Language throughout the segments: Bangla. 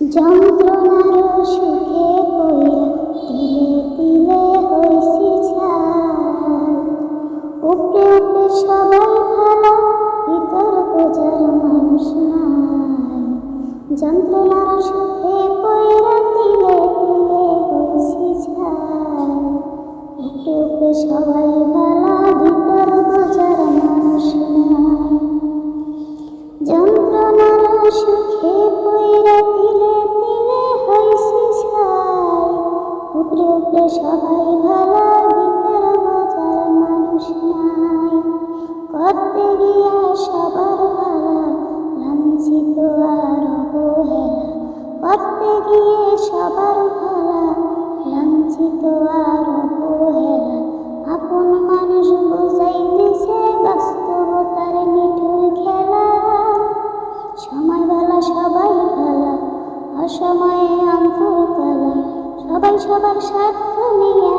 যন্ত্রণার সুখে পইরা তিলে তিলে হইছি ছাই। উপরে উপরে সবাই ভালো ভিতর বোঝার মানুষ সবাই ভালো ভিতর বোঝার মানুষ নাই। করতে গিয়া সবার ভালা, লাঞ্ছিত আর অবহেলা। করতে গিয়ে সবার ভালা, লাঞ্ছিত আর অবহেলা। আপন মানুষ বুঝাইতেছে বাস্তবতার নিঠুর খেলা। সময় বেলা সবাই ভালা, অসময়ে সবার স্বার্থ নিয়ে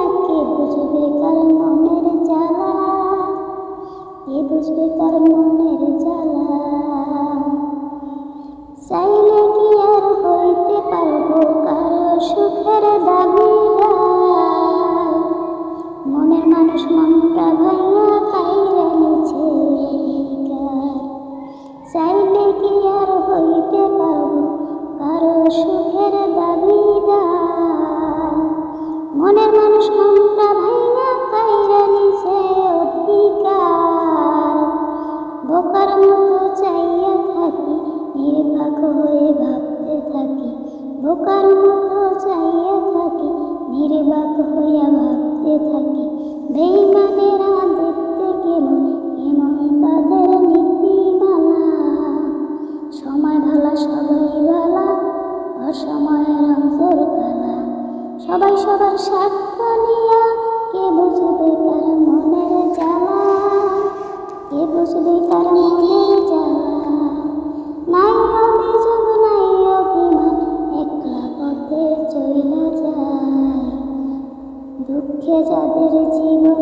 বুঝবে কার মনের জ্বালা? কে বুঝবে কার মনের জ্বালা? চাইলে কি আর হইতে পারব কারও সুখের দাবিদার মনের মানুষ মনটা ভাইয়া কাইরা নিছে চাইলে কি আর হইতে পারব কারও সুখের দাবিদার অধিকার। বোকার মতো চাইয়া থাকি হয়ে ভাবতে বোকার মতো চাইয়া ভাবতে থাকি। দেখতে তাদের সময় ভালা সবাই ভালা, অসময়ের অন্তর কালা সবাই সবার স্বার্থ নিয়া কে বুঝবে তার মনের জ্বালা? কে বুঝবে তার মনের জ্বালা? নাই অভিযোগ, নাই অভিমান, একলা পথে চইলা যায়। দুঃখে যাদের জীবন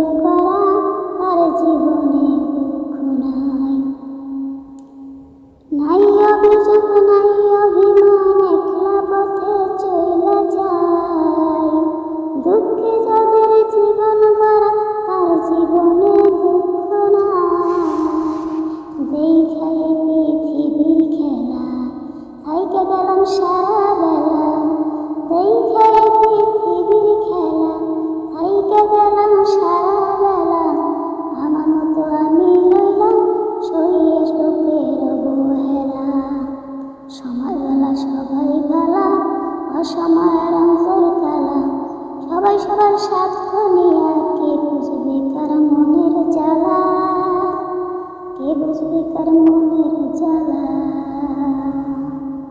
খাইতে গেলাম সারা বেলা পৃথিবীর খেলা খাইতে গেলাম সারা বেলা আমার মতো আমি রইলাম সইয়ে লোকের অবহেলা। সময়বেলা সবাই ভালা অসময়ের কালা সবাই সবার স্বার্থ নিয়ে কে বুঝবে কার মনের জ্বালা? কে বুঝবে কার